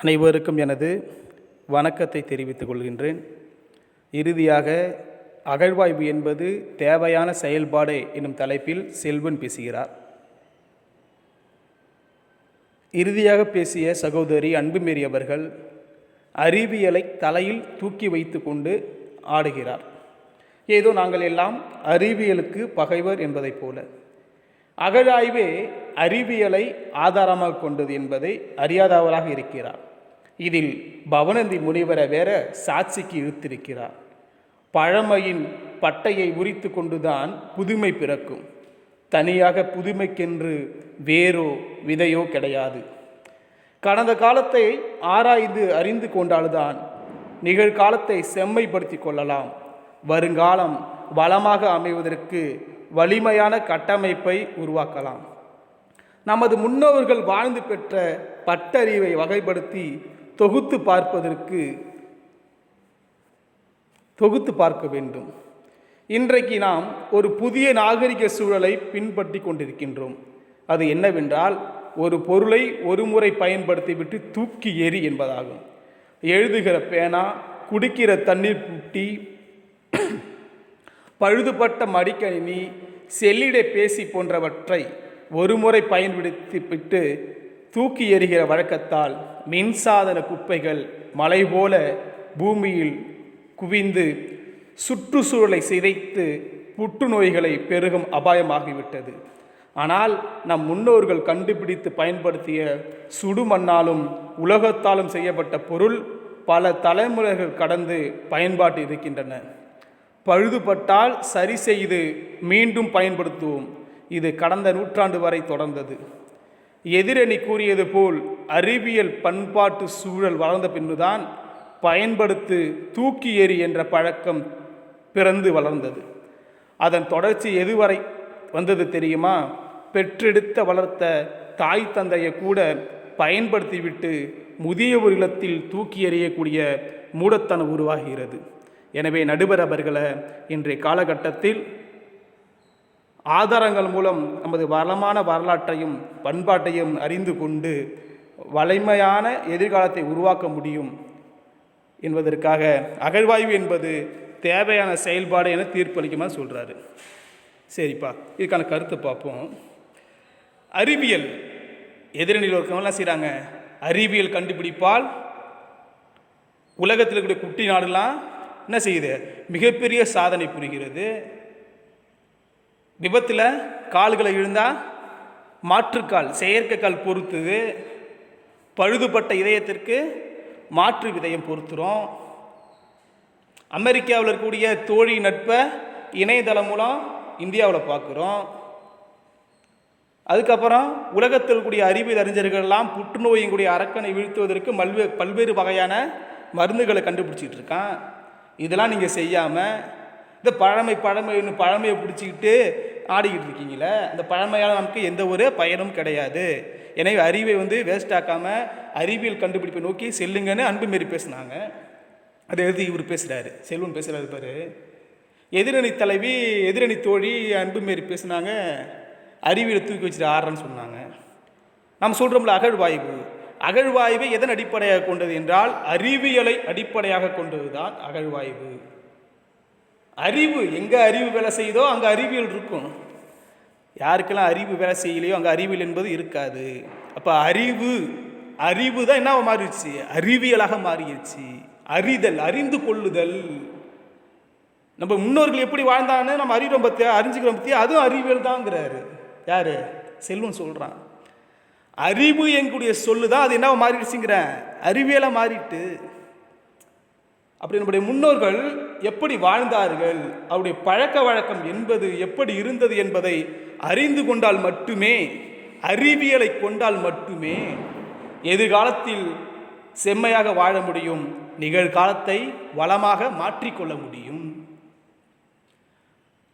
அனைவருக்கும் எனது வணக்கத்தை தெரிவித்துக் கொள்கின்றேன். இறுதியாக அகழ்வாய்வு என்பது தேவையான செயல்பாடு என்னும் தலைப்பில் செல்வன் பேசுகிறார். இறுதியாக பேசிய சகோதரி அன்புமேரி அவர்கள் அறிவியலை தலையில் தூக்கி வைத்து கொண்டு ஆடுகிறார். ஏதோ நாங்கள் எல்லாம் அறிவியலுக்கு பகைவர் என்பதைப் போல. அகழாய்வே அறிவியலை ஆதாரமாக கொண்டது என்பதை அறியாதவராக இருக்கிறார். இதில் பவனந்தி முனிவரை வேற சாட்சிக்கு இழுத்திருக்கிறார். பழமையின் பட்டையை உரித்து கொண்டுதான் புதுமை பிறக்கும். தனியாக புதுமைக்கென்று வேரோ விதையோ கிடையாது. கடந்த காலத்தை ஆராய்ந்து அறிந்து கொண்டால்தான் நிகழ்காலத்தை செம்மைப்படுத்தி கொள்ளலாம். வருங்காலம் வளமாக அமைவதற்கு வலிமையான கட்டமைப்பை உருவாக்கலாம். நமது முன்னோர்கள் வாழ்ந்து பெற்ற பட்டறிவை வகைப்படுத்தி தொகுத்து பார்ப்பதற்கு தொகுத்து பார்க்க வேண்டும். இன்றைக்கு நாம் ஒரு புதிய நாகரிக சூழலை பின்பற்றி கொண்டிருக்கின்றோம். அது என்னவென்றால் ஒரு பொருளை ஒரு முறை பயன்படுத்திவிட்டு தூக்கி எறி என்பதாகும். எழுதுகிற பேனா குடிக்கிற தண்ணீர் புட்டி பழுதுபட்ட மடிக்கணினி செல்லிடை பேசி போன்றவற்றை ஒருமுறை பயன்படுத்திவிட்டு தூக்கி எறிகிற வழக்கத்தால் மின்சாதன குப்பைகள் மலை போல பூமியில் குவிந்து சுற்றுச்சூழலை சிதைத்து புற்றுநோய்களை பெருகும் அபாயமாகிவிட்டது. ஆனால் நம் முன்னோர்கள் கண்டுபிடித்து பயன்படுத்திய சுடுமண்ணாலும் உலகத்தாலும் செய்யப்பட்ட பொருள் பல தலைமுறைகள் கடந்து பயன்பாட்டு இருக்கின்றன. பழுதுபட்டால் சரி செய்து மீண்டும் பயன்படுத்துவோம். இது கடந்த நூற்றாண்டு வரை தொடர்ந்தது. எதிரணி கூறியது போல் அறிவியல் பண்பாட்டு சூழல் வளர்ந்த பின்னுதான் பயன்படுத்து தூக்கி எறி என்ற பழக்கம் பிறந்து வளர்ந்தது. அதன் தொடர்ச்சி எதுவரை வந்தது தெரியுமா? பெற்றெடுத்த வளர்த்த தாய் தந்தையை கூட பயன்படுத்திவிட்டு முதியவர் இல்லத்தில் தூக்கி எறியக்கூடிய மூடத்தனம் உருவாகிறது. எனவே நடுவர் அவர்களை இன்றைய காலகட்டத்தில் ஆதாரங்கள் மூலம் நமது வளமான வரலாற்றையும் பண்பாட்டையும் அறிந்து கொண்டு வலிமையான எதிர்காலத்தை உருவாக்க முடியும் என்பதற்காக அகழ்வாய்வு என்பது தேவையான செயல்பாடு என தீர்ப்பளிக்குமா சொல்கிறாரு சரிப்பா இதுக்கான கருத்தை பார்ப்போம். அறிவியல் எதிரணியில் இருக்கவங்களாம் செய்கிறாங்க அறிவியல் கண்டுபிடிப்பால் உலகத்தில் இருக்கக்கூடிய குட்டி நாடுலாம் என்ன செய்யுது? மிகப்பெரிய சாதனை புரிகிறது. விபத்தில் கால்களை இழுந்தால் மாற்றுக்கால் செயற்கைக்கால் பொறுத்துது. பழுதுபட்ட இதயத்திற்கு மாற்று விதயம் பொறுத்துறோம். அமெரிக்காவில் இருக்கக்கூடிய தோழி நட்பை இணையதளம் மூலம் இந்தியாவில் பார்க்குறோம். அதுக்கப்புறம் உலகத்தில் இருக்கக்கூடிய அறிவியல் அறிஞர்கள்லாம் புற்றுநோயினுடைய அரக்கனை வீழ்த்துவதற்கு மல்வே பல்வேறு வகையான மருந்துகளை கண்டுபிடிச்சிட்டு இருக்கான். இதெல்லாம் நீங்கள் செய்யாமல் இந்த பழமை பழமைன்னு பழமையை பிடிச்சிக்கிட்டு ஆடிக்கிட்டு இருக்கீங்களே அந்த பழமையான நமக்கு எந்த ஒரு பயனும் கிடையாது. எனவே அறிவை வந்து வேஸ்ட் ஆக்காமல் அறிவியல் கண்டுபிடிப்பை நோக்கி செல்லுங்கன்னு அன்புமாரி மாரி பேசுனாங்க. அதை எழுதி இவர் பேசுகிறாரு செல்வன் பேசுகிறாரு பாரு. எதிரணி தலைவி எதிரணி தோழி அன்புமாரி மாரி அறிவியலை தூக்கி வச்சுட்டு ஆடுறேன்னு சொன்னாங்க. நம்ம சொல்கிறோம்ல அகழ்வாய்வு. அகழ்வாய்வை எதன் அடிப்படையாக கொண்டது என்றால் அறிவியலை அடிப்படையாக கொண்டது தான் அகழ்வாய்வு. அறிவு எங்கே அறிவு வேலை செய்யுதோ அங்கே அறிவியல் இருக்கும். யாருக்கெல்லாம் அறிவு வேலை செய்யலையோ அங்கே அறிவியல் என்பது இருக்காது. அப்போ அறிவு அறிவு தான் என்ன மாறிடுச்சு? அறிவியலாக மாறிடுச்சு. அறிதல் அறிந்து கொள்ளுதல். நம்ம முன்னோர்கள் எப்படி வாழ்ந்தான்னு நம்ம அறிவுறம் பற்றியா அறிஞ்சுக்கிறோம் பற்றியா அதுவும் அறிவியல் தாங்கிறாரு யார்? செல்வம் சொல்கிறான் அறிவு எங்களுடைய சொல்லு தான் அது என்ன மாறிடுச்சுங்கிறேன் அறிவியலாக மாறிட்டு அப்படி நம்முடைய முன்னோர்கள் எப்படி வாழ்ந்தார்கள்? அவருடைய பழக்க வழக்கம் என்பது எப்படி இருந்தது என்பதை அறிந்து கொண்டால் மட்டுமே அறிவியலை கொண்டால் மட்டுமே எதிர்காலத்தில் செம்மையாக வாழ முடியும் நிகழ்காலத்தை வளமாக மாற்றிக்கொள்ள முடியும்.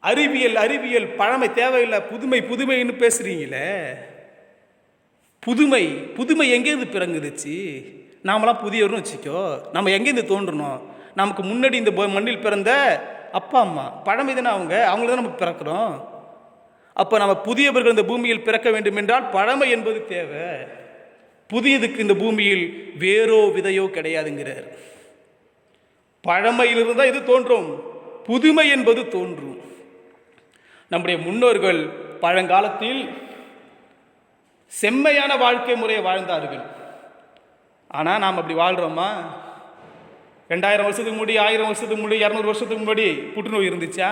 அறிவியல் அறிவியல் பழமை தேவையில்லை. புதுமை புதுமைன்னு பேசுறீங்களே. புதுமை புதுமை எங்கேருந்து பிறங்குதுச்சு? நாமளாம் புதியவர்னு வச்சுக்கோ. நம்ம எங்கேருந்து தோன்றணும்? நமக்கு முன்னாடி இந்த மண்ணில் பிறந்த அப்பா அம்மா பழமை தானே அவங்க? அவங்கள தான் நம்ம பிறக்கிறோம். அப்போ நம்ம புதியவர்கள் இந்த பூமியில் பிறக்க வேண்டும் என்றால் பழமை என்பது தேவை. புதியதுக்கு இந்த பூமியில் வேறோ விதையோ கிடையாதுங்கிறார். பழமையிலிருந்து தான் இது தோன்றும். புதுமை என்பது தோன்றும். நம்முடைய முன்னோர்கள் பழங்காலத்தில் செம்மையான வாழ்க்கை முறையை வாழ்ந்தார்கள். ஆனால் நாம் அப்படி வாழ்கிறோமா ரெண்டாயிரம் வருஷத்துக்கு முன்னாடி ஆயிரம் வருஷத்துக்கு முன்னாடி இரநூறு வருஷத்துக்கு முன்னாடி புற்றுநோய் இருந்துச்சா?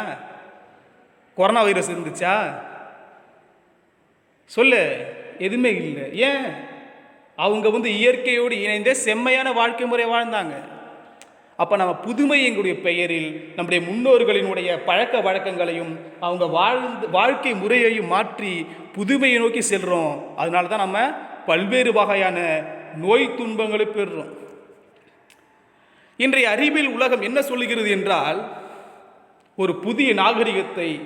கொரோனா வைரஸ் இருந்துச்சா? சொல்லு எதுவுமே இல்லை. ஏன்? அவங்க வந்து இயற்கையோடு இணைந்த செம்மையான வாழ்க்கை முறை வாழ்ந்தாங்க. அப்போ நம்ம புதுமை எங்களுடைய பெயரில் நம்முடைய முன்னோர்களினுடைய பழக்க வழக்கங்களையும் அவங்க வாழ்ந்து வாழ்க்கை முறையையும் மாற்றி புதுமையை நோக்கி செல்கிறோம் அதனால தான் நம்ம பல்வேறு வகையான நோய் துன்பங்களை பெறுறோம். இன்றைய அறிவியல் உலகம் என்ன சொல்லுகிறது என்றால் ஒரு புதிய நாகரிகத்தை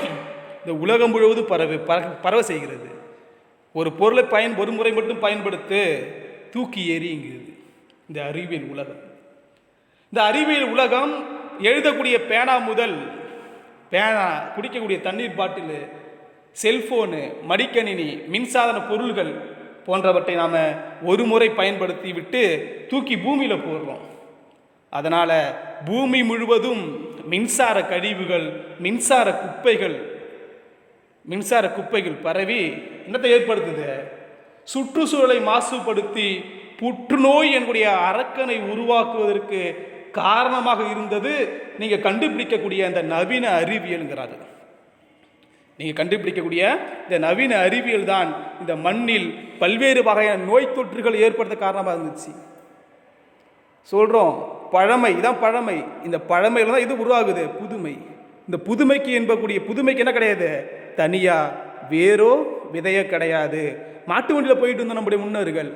இந்த உலகம் முழுவதும் பரவு பர- பரவ செய்கிறது. ஒரு பொருளை பயன் ஒரு முறை மட்டும் பயன்படுத்து தூக்கி எறியுங்கிறது இந்த அறிவியல் உலகம். இந்த அறிவியல் உலகம் எழுதக்கூடிய பேனா முதல் பேனா குடிக்கக்கூடிய தண்ணீர் பாட்டில் செல்ஃபோனு மடிக்கணினி மின்சாதன பொருள்கள் போன்றவற்றை நாம் ஒரு முறை பயன்படுத்தி விட்டு தூக்கி பூமியில் போடுறோம். அதனால் பூமி முழுவதும் மின்சார கழிவுகள் மின்சார குப்பைகள் மின்சார குப்பைகள் பரவி என்னத்தை ஏற்படுத்துது? சுற்றுச்சூழலை மாசுபடுத்தி புற்றுநோய் என்னுடைய அரக்கனை உருவாக்குவதற்கு காரணமாக இருந்தது நீங்கள் கண்டுபிடிக்கக்கூடிய அந்த நவீன அறிவியல்ங்கிறாரு. நீங்கள் கண்டுபிடிக்கக்கூடிய இந்த நவீன அறிவியல் தான் இந்த மண்ணில் பல்வேறு வகையான நோய் தொற்றுகள் ஏற்படுத்த காரணமாக இருந்துச்சு. சொல்கிறோம் பழமை இதான் பழமை. இந்த பழமையில் தான் இது உருவாகுது புதுமை. இந்த புதுமைக்கு என்பக்கூடிய புதுமைக்கு என்ன கிடையாது? தனியாக வேரோ விதையோ கிடையாது. மாட்டு வண்டியில் போயிட்டு இருந்தோம் நம்முடைய முன்னோர்கள்.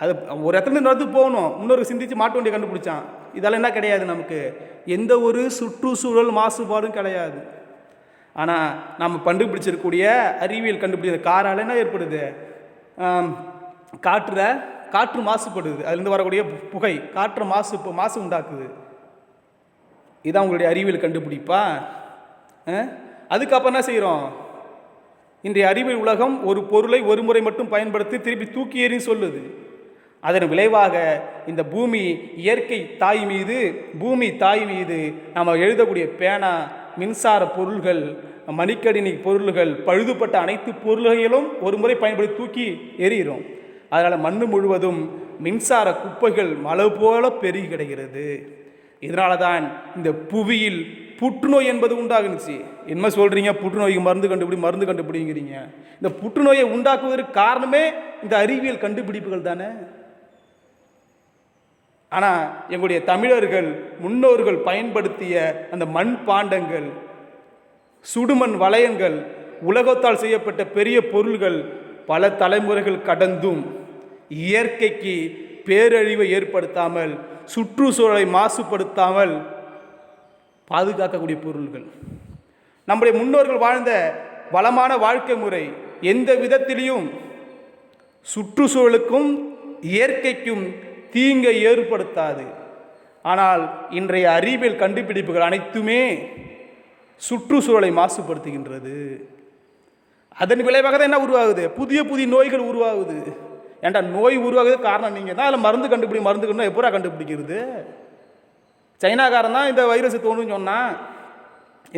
அது ஒரு இடத்துல நடந்து போகணும் முன்னோர்கள் சிந்திச்சு மாட்டு வண்டியை கண்டுபிடிச்சான். இதெல்லாம் என்ன கிடையாது நமக்கு? எந்த ஒரு சுற்றுச்சூழல் மாசுபாடும் கிடையாது. ஆனால் நம்ம கண்டுபிடிச்சிருக்கக்கூடிய அறிவியல் கண்டுபிடிச்ச காரால் என்ன ஏற்படுது? காற்றில் காற்றுல காற்று மாசுபடுது. அதுலேருந்து வரக்கூடிய புகை காற்று மாசு இப்போ மாசு உண்டாக்குது. இதான் உங்களுடைய அறிவியல் கண்டுபிடிப்பா? அதுக்கப்புறம் என்ன செய்கிறோம் இன்றைய அறிவியல் உலகம் ஒரு பொருளை ஒரு முறை மட்டும் பயன்படுத்தி திருப்பி தூக்கி எறின்னு சொல்லுது. அதன் விளைவாக இந்த பூமி இயற்கை தாய் மீது பூமி தாய் மீது நம்ம எழுதக்கூடிய பேனா மின்சார பொருள்கள் மணிக்கடினி பொருள்கள் பழுதுபட்ட அனைத்து பொருள்களும் ஒரு முறை பயன்படுத்தி தூக்கி எறிகிறோம். அதனால் மண் முழுவதும் மின்சார குப்பைகள் மழை போல பெருகி கிடைக்கிறது. இதனால தான் இந்த புவியில் புற்றுநோய் என்பது உண்டாகுனுச்சு. என்ன சொல்கிறீங்க புற்றுநோய்க்கு மருந்து கண்டுபிடி மருந்து கண்டுபிடிங்கிறீங்க. இந்த புற்றுநோயை உண்டாக்குவதற்கு காரணமே இந்த அறிவியல் கண்டுபிடிப்புகள் தானே? ஆனால் எங்களுடைய தமிழர்கள் முன்னோர்கள் பயன்படுத்திய அந்த மண் பாண்டங்கள் சுடுமண் வளையங்கள் உலகத்தால் செய்யப்பட்ட பெரிய பொருள்கள் பல தலைமுறைகள் கடந்தும் இயற்கைக்கு பேரழிவை ஏற்படுத்தாமல் சுற்றுச்சூழலை மாசுபடுத்தாமல் பாதுகாக்கக்கூடிய பொருள்கள். நம்முடைய முன்னோர்கள் வாழ்ந்த வளமான வாழ்க்கை முறை எந்த விதத்திலையும் சுற்றுச்சூழலுக்கும் இயற்கைக்கும் தீங்கை ஏற்படுத்தாது. ஆனால் இன்றைய அறிவியல் கண்டுபிடிப்புகள் அனைத்துமே சுற்றுச்சூழலை மாசுபடுத்துகின்றது. அதன் விளைவாக தான் என்ன உருவாகுது? புதிய புதிய நோய்கள் உருவாகுது. ஏன்டா நோய் உருவாகுது காரணம் நீங்கள் தான். அதில் மருந்து கண்டுபிடி மருந்து கண்டு கண்டுபிடிக்கிறது? சைனாக்காரன் தான் இந்த வைரஸ் தோணுன்னு சொன்னான்.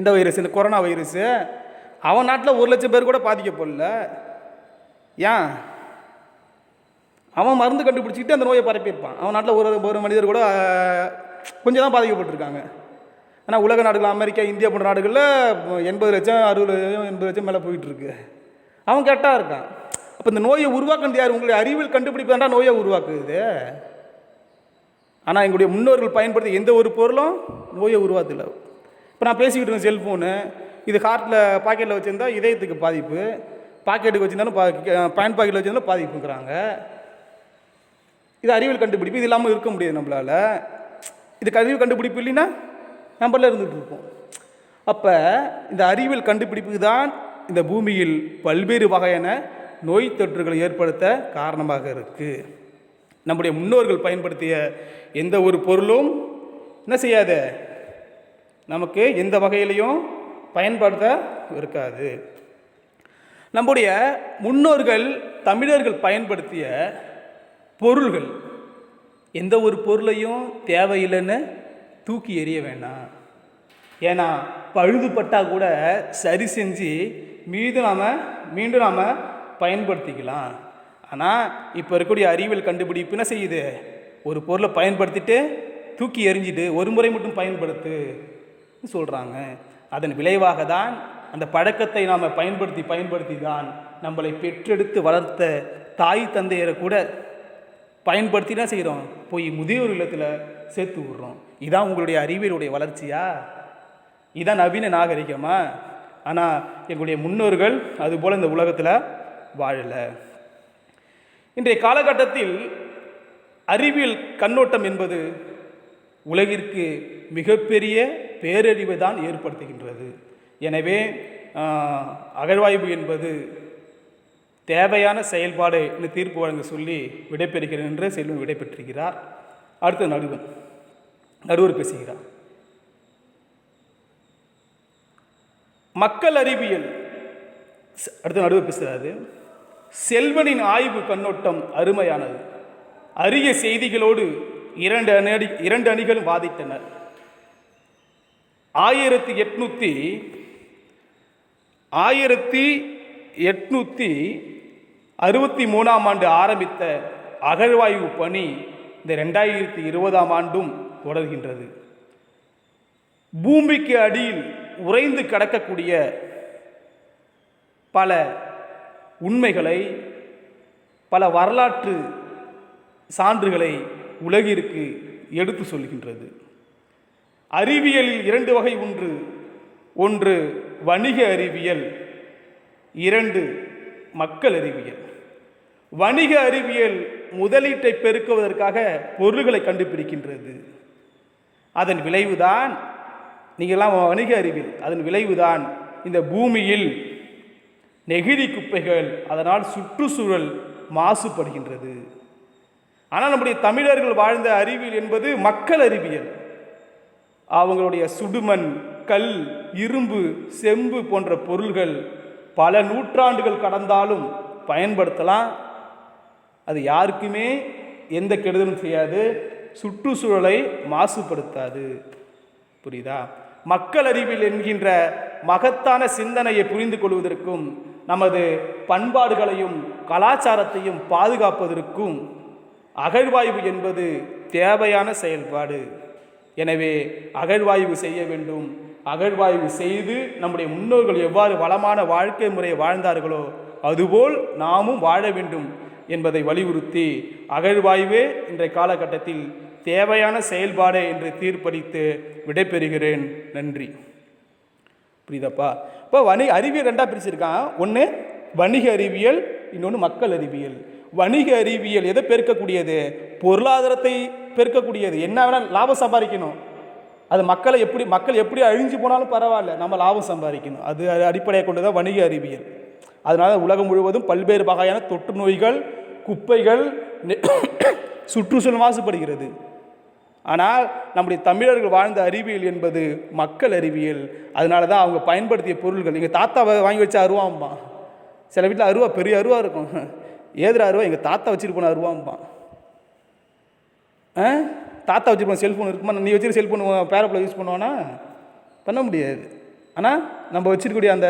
இந்த வைரஸ் இந்த கொரோனா வைரஸு. அவன் நாட்டில் ஒரு லட்சம் பேர் கூட பாதிக்கப்படல. ஏன்? அவன் மருந்து கண்டுபிடிச்சிக்கிட்டு அந்த நோயை பரப்பியிருப்பான். அவன் நாட்டில் ஒரு ஒரு மனிதர் கூட கொஞ்சம் தான் பாதிக்கப்பட்டிருக்காங்க. ஆனால் உலக நாடுகள் அமெரிக்கா இந்தியா போன்ற நாடுகளில் எண்பது லட்சம் அறுபது லட்சம் எண்பது லட்சம் மேலே போயிட்டுருக்கு. அவன் கெட்டாக இருக்கான். அப்போ இந்த நோயை உருவாக்குனது யார்? உங்களுடைய அறிவியல் கண்டுபிடிப்பு தான்டா நோயை உருவாக்குது. ஆனால் எங்களுடைய முன்னோர்கள் பயன்படுத்தி எந்த ஒரு பொருளும் நோயை உருவாக்கல. இப்போ நான் பேசிக்கிட்டு இருக்கேன் செல்ஃபோனு இது ஹார்ட்டில் பாக்கெட்டில் வச்சுருந்தா இதயத்துக்கு பாதிப்பு. பாக்கெட்டுக்கு வச்சுருந்தாலும் பா பேண்ட் பாக்கெட்டில் வச்சுருந்தாலும் பாதிப்புங்கிறாங்க. இது அறிவியல் கண்டுபிடிப்பு இது இல்லாமல் இருக்க முடியாது நம்மளால். இதுக்கு அறிவு கண்டுபிடிப்பு இல்லைன்னா நம்மள இருந்துகிட்டு இருப்போம். அப்போ இந்த அறிவியல் கண்டுபிடிப்பு தான் இந்த பூமியில் பல்வேறு வகையான நோய் தொற்றுகளை ஏற்படுத்த காரணமாக இருக்குது நம்முடைய முன்னோர்கள் பயன்படுத்திய எந்த ஒரு பொருளும் என்ன செய்யாத நமக்கு எந்த வகையிலையும் பயன்படுத்த இருக்காது. நம்முடைய முன்னோர்கள் தமிழர்கள் பயன்படுத்திய பொருள்கள். எந்த ஒரு பொருளையும் தேவையில்லைன்னு தூக்கி எறிய வேண்டாம். ஏன்னா பழுதுபட்டால் கூட சரி செஞ்சு மீது நாம் மீண்டும் நாம் பயன்படுத்திக்கலாம். ஆனால் இப்போ இருக்கக்கூடிய அறிவியல் கண்டுபிடிப்பு என்ன செய்யுது? ஒரு பொருளை பயன்படுத்திட்டு தூக்கி எறிஞ்சிட்டு ஒரு முறை மட்டும் பயன்படுத்து சொல்கிறாங்க அதன் விளைவாக தான் அந்த பழக்கத்தை நாம் பயன்படுத்தி பயன்படுத்தி தான் நம்மளை பெற்றெடுத்து வளர்த்த தாய் தந்தையரை கூட பயன்படுத்தி தான் செய்கிறோம் போய் முதியோர் இல்லத்தில் சேர்த்து விட்றோம். இதான் உங்களுடைய அறிவியலுடைய வளர்ச்சியா? இதான் நவீன நாகரிகமா? ஆனால் எங்களுடைய முன்னோர்கள் அதுபோல் இந்த உலகத்தில் வாழலை. இன்றைய காலகட்டத்தில் அறிவியல் கண்ணோட்டம் என்பது உலகிற்கு மிகப்பெரிய பேரழிவை தான் ஏற்படுத்துகின்றது. எனவே அகழ்வாய்வு என்பது தேவையான செயல்பாடு என்று தீர்ப்பு வழங்க சொல்லி விடைபெறுகிறேன் என்று செல்வன் விடைபெற்றிருக்கிறார். அடுத்து நடுவன் நடுவர் பேசுகிறார். மக்கள் அறிவியல் அடுத்த நடுவர் பேசுகிறாரு செல்வனின் ஆய்வு கண்ணோட்டம் அருமையானது. அரிய செய்திகளோடு இரண்டு அணி இரண்டு அணிகளும் வாதிட்டனர். ஆயிரத்தி எட்நூற்றி ஆயிரத்தி எட்நூற்றி அறுபத்தி மூணாம் ஆண்டு ஆரம்பித்த அகழ்வாய்வு பணி இந்த ரெண்டாயிரத்தி இருபதாம் ஆண்டும் தொடர்கின்றது. பூமிக்கு அடியில் உறைந்து கிடக்கக்கூடிய பல உண்மைகளை பல வரலாற்று சான்றுகளை உலகிற்கு எடுத்து சொல்கின்றது. அறிவியலில் இரண்டு வகை ஒன்று ஒன்று வணிக அறிவியல் இரண்டு மக்கள் அறிவியல். வணிக அறிவியல் முதலீட்டை பெருக்குவதற்காக பொருள்களை கண்டுபிடிக்கின்றது. அதன் விளைவுதான் நீங்கள்லாம் வணிக அறிவியல். அதன் விளைவுதான் இந்த பூமியில் நெகிழி குப்பைகள் அதனால் சுற்றுச்சூழல் மாசுபடுகின்றது. ஆனால் நம்முடைய தமிழர்கள் வாழ்ந்த அறிவியல் என்பது மக்கள் அறிவியல். அவங்களுடைய சுடுமண் கல் இரும்பு செம்பு போன்ற பொருள்கள் பல நூற்றாண்டுகள் கடந்தாலும் பயன்படுத்தலாம். அது யாருக்குமே எந்த கெடுதலும் செய்யாது சுற்றுச்சூழலை மாசுபடுத்தாது. புரியுதா? மக்கள் அறிவில் என்கின்ற மகத்தான சிந்தனையை புரிந்து கொள்வதற்கும் நமது பண்பாடுகளையும் கலாச்சாரத்தையும் பாதுகாப்பதற்கும் அகழ்வாய்வு என்பது தேவையான செயல்பாடு. எனவே அகழ்வாய்வு செய்ய வேண்டும். அகழ்வாய்வு செய்து நம்முடைய முன்னோர்கள் எவ்வாறு வளமான வாழ்க்கை முறையை வாழ்ந்தார்களோ அதுபோல் நாமும் வாழ வேண்டும். என்பதை வலியுறுத்தி அகழ்வாய்வே இன்றைய காலகட்டத்தில் தேவையான செயல்பாடு என்று தீர்ப்பளித்து விடைபெறுகிறேன். நன்றி. புரியுதாப்பா? இப்போ வணி அறிவியல் ரெண்டாக பிரிச்சிருக்கான். ஒன்று வணிக அறிவியல் இன்னொன்று மக்கள் அறிவியல். வணிக அறிவியல் எதை பெருக்கக்கூடியது? பொருளாதாரத்தை பெருக்கக்கூடியது. என்ன வேணால் லாபம் சம்பாதிக்கணும். அது மக்களை எப்படி மக்கள் எப்படி அழிஞ்சு போனாலும் பரவாயில்ல. நம்ம லாபம் சம்பாதிக்கணும். அது அடிப்படையாக கொண்டு தான் வணிக அறிவியல். அதனால் உலகம் முழுவதும் பல்வேறு வகையான தொற்று நோய்கள் குப்பைகள் சுற்றுச்சூழல் மாசுபடுகிறது. ஆனால் நம்முடைய தமிழர்கள் வாழ்ந்த அறிவியல் என்பது மக்கள் அறிவியல். அதனால தான் அவங்க பயன்படுத்திய பொருள்கள். எங்கள் தாத்தாவை வாங்கி வச்ச அருவாம்பா. சில வீட்டில் அருவா பெரிய அருவா இருக்கும். ஏதுரா அருவா? எங்கள் தாத்தா வச்சுட்டு போன அருவாம்பா. தாத்தா வச்சுருப்போம் செல்ஃபோன் இருக்குமா? நீ வச்சுருக்க செல்ஃபோன் பேரப்பில் யூஸ் பண்ணுவானா? பண்ண முடியாது. ஆனால் நம்ம வச்சிருக்கக்கூடிய அந்த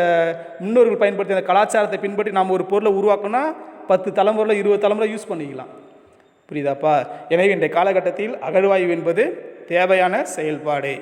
முன்னோர்கள் பயன்படுத்திய அந்த கலாச்சாரத்தை பின்பற்றி நாம் ஒரு பொருளை உருவாக்கணும்னா பத்து தலைமுறையில் இருபது தலைமுறை யூஸ் பண்ணிக்கலாம். புரியுதாப்பா? எனவே இன்றைய காலகட்டத்தில் அகழ்வாய்வு என்பது தேவையான செயல்பாடு.